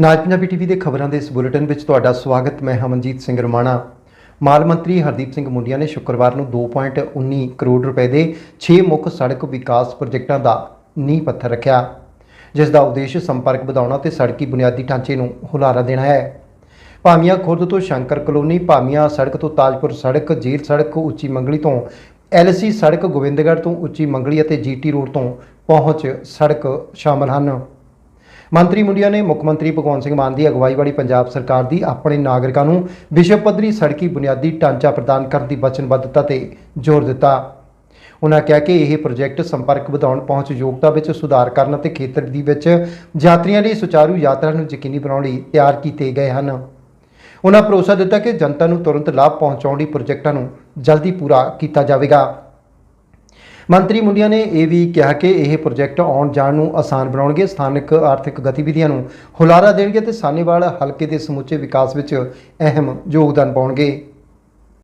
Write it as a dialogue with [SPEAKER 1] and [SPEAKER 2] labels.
[SPEAKER 1] ਨਾਜ Punjabi TV ਦੇ ਖਬਰਾਂ ਦੇ ਇਸ ਬੁਲੇਟਿਨ ਵਿੱਚ ਤੁਹਾਡਾ ਸਵਾਗਤ। ਮੈਂ ਹਮਨਜੀਤ ਸਿੰਘ ਰਮਾਣਾ। ਮਾਲ ਮੰਤਰੀ ਹਰਦੀਪ ਸਿੰਘ ਮੁੰਡੀਆ ਨੇ ਸ਼ੁੱਕਰਵਾਰ ਨੂੰ 2.19 ਕਰੋੜ ਰੁਪਏ ਦੇ 6 ਮੁੱਖ ਸੜਕ ਵਿਕਾਸ ਪ੍ਰੋਜੈਕਟਾਂ ਦਾ ਨੀਂਹ ਪੱਥਰ ਰੱਖਿਆ, ਜਿਸ ਦਾ ਉਦੇਸ਼ ਸੰਪਰਕ ਵਧਾਉਣਾ ਤੇ ਸੜਕੀ ਬੁਨਿਆਦੀ ਢਾਂਚੇ ਨੂੰ ਹੁਲਾਰਾ ਦੇਣਾ ਹੈ। ਭਾਮੀਆਂ ਖੁਰਦ ਤੋਂ ਸ਼ੰਕਰ ਕਲੋਨੀ, ਭਾਮੀਆਂ ਸੜਕ ਤੋਂ ਤਾਜਪੁਰ ਸੜਕ ਜੀਰ ਸੜਕ, ਉੱਚੀ ਮੰਗਲੀ ਤੋਂ ਐਲਸੀ ਸੜਕ, ਗੋਬਿੰਦਗੜ੍ਹ ਤੋਂ ਉੱਚੀ ਮੰਗਲੀ ਅਤੇ ਜੀਟੀ ਰੋਡ ਤੋਂ ਪਹੁੰਚ ਸੜਕ ਸ਼ਾਮਲ ਹਨ। ਮੰਤਰੀ ਮੁੰਡਿਆ ਨੇ ਮੁੱਖ ਮੰਤਰੀ ਭਗਵੰਤ ਸਿੰਘ ਮਾਨ ਦੀ ਅਗਵਾਈ ਵਾਲੀ ਪੰਜਾਬ ਸਰਕਾਰ ਦੀ ਆਪਣੇ ਨਾਗਰਿਕਾਂ ਨੂੰ ਵਿਸ਼ਵ ਪੱਧਰੀ ਸੜਕੀ ਬੁਨਿਆਦੀ ਢਾਂਚਾ ਪ੍ਰਦਾਨ ਕਰਨ ਦੀ ਵਚਨਬੱਧਤਾ ਤੇ ਜ਼ੋਰ ਦਿੱਤਾ। ਉਨ੍ਹਾਂ ਕਿਹਾ ਕਿ ਇਹ ਪ੍ਰੋਜੈਕਟ ਸੰਪਰਕ ਵਧਾਉਣ, ਪਹੁੰਚ ਯੋਗਤਾ ਵਿੱਚ ਸੁਧਾਰ ਕਰਨ ਅਤੇ ਖੇਤਰ ਦੀ ਵਿੱਚ ਯਾਤਰੀਆਂ ਲਈ ਸੁਚਾਰੂ ਯਾਤਰਾ ਨੂੰ ਯਕੀਨੀ ਬਣਾਉਣ ਲਈ ਤਿਆਰ ਕੀਤੇ ਗਏ ਹਨ। ਉਨ੍ਹਾਂ ਭਰੋਸਾ ਦਿੱਤਾ ਕਿ ਜਨਤਾ ਨੂੰ ਤੁਰੰਤ ਲਾਭ ਪਹੁੰਚਾਉਣ ਲਈ ਪ੍ਰੋਜੈਕਟਾਂ ਨੂੰ ਜਲਦੀ ਪੂਰਾ ਕੀਤਾ ਜਾਵੇਗਾ। ਮੰਤਰੀ ਮੁੰਡਿਆ ਨੇ ਇਹ ਵੀ ਕਿਹਾ ਕਿ ਇਹ ਪ੍ਰੋਜੈਕਟ ਆਉਣ ਜਾਣ ਨੂੰ ਆਸਾਨ ਬਣਾਉਣਗੇ, ਸਥਾਨਕ ਆਰਥਿਕ ਗਤੀਵਿਧੀਆਂ ਨੂੰ ਹੁਲਾਰਾ ਦੇਣਗੇ ਤੇ ਸਾਨੇਵਾਲ ਹਲਕੇ ਦੇ ਸਮੁੱਚੇ ਵਿਕਾਸ ਵਿੱਚ ਅਹਿਮ ਯੋਗਦਾਨ ਪਾਉਣਗੇ।